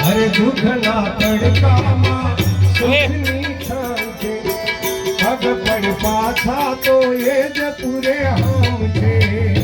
હરે દુઃખના તડકામાં સુખની છે પગ પણ પાછા તો એ જ પૂરે હમ છે.